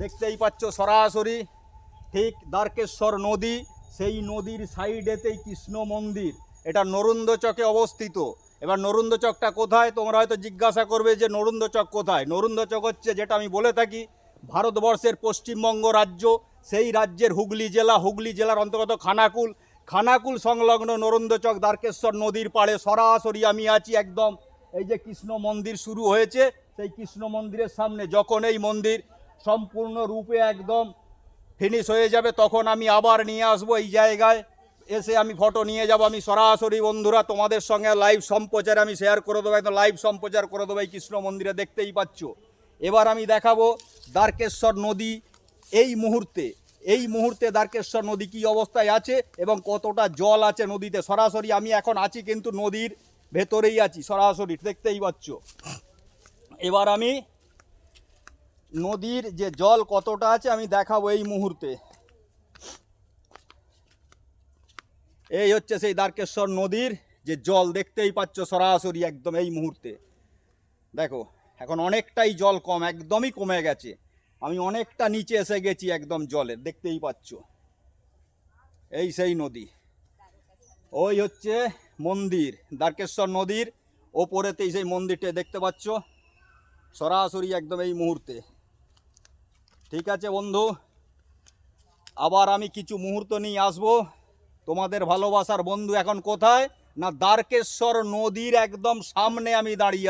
দেখতেই পাচ্ছ সরাসরি ঠিক দ্বারকেশ্বর নদী, সেই নদীর সাইডেতেই কৃষ্ণ মন্দির। এটা নরুন্দচকে অবস্থিত। এবার নরুন্দচকটা কোথায়? তোমরা হয়তো জিজ্ঞাসা করবে যে নরুন্দচক কোথায়? নরুন্দচক হচ্ছে যেটা আমি বলে থাকি, ভারতবর্ষের পশ্চিমবঙ্গ রাজ্য। সেই রাজ্যের হুগলি জেলা। হুগলি জেলার অন্তর্গত খানাকুল। খানাকুল সংলগ্ন নরুন্দচক দ্বারকেশ্বর নদীর পাড়ে সরাসরি আমি আছি একদম। এই যে কৃষ্ণ মন্দির শুরু হয়েছে, সেই কৃষ্ণ মন্দিরের সামনে, যখন এই মন্দির সম্পূর্ণ রূপে একদম ফিনিশ হয়ে যাবে, তখন আমি আবার নিয়ে আসব এই জায়গায়। এসে আমি ফটো নিয়ে যাব। আমি সরাসরি বন্ধুরা, তোমাদের সঙ্গে লাইভ সম্প্রচার আমি শেয়ার করে দেবো। একদম লাইভ সম্প্রচার করে দেবো এই কৃষ্ণ মন্দিরে, দেখতেই পাচ্ছ। এবার আমি দেখাবো দ্বারকেশ্বর নদী এই মুহূর্তে। এই মুহূর্তে দ্বারকেশ্বর নদী কী অবস্থায় আছে এবং কতটা জল আছে নদীতে? সরাসরি আমি এখন আছি কিন্তু নদীর ভেতরেই আছি, সরাসরি, দেখতেই পাচ্ছ। এবার আমি নদীর যে জল কতটা আছে আমি দেখাবো এই মুহূর্তে। এই হচ্ছে সেই দ্বারকেশ্বর নদীর যে জল, দেখতেই পাচ্ছ সরাসরি একদম এই মুহূর্তে। দেখো, এখন অনেকটাই জল কম, একদমই কমে গেছে। আমি অনেকটা নিচে এসে গেছি একদম জলের দেখতেই পাচ্ছ। এই সেই নদী। ওই হচ্ছে মন্দির, দ্বারকেশ্বর নদীর ওপরেতেই সেই মন্দিরটা দেখতে পাচ্ছ। সরাসরি একদম এই মুহূর্তে। ঠিক আছে, বন্ধু। আবার আমি কিছু মুহূর্ত নিয়ে আসব। তোমাদের ভালোবাসার বন্ধু এখন কোথায়? না, দ্বারকেশ্বর নদীর একদম সামনে আমি দাঁড়িয়ে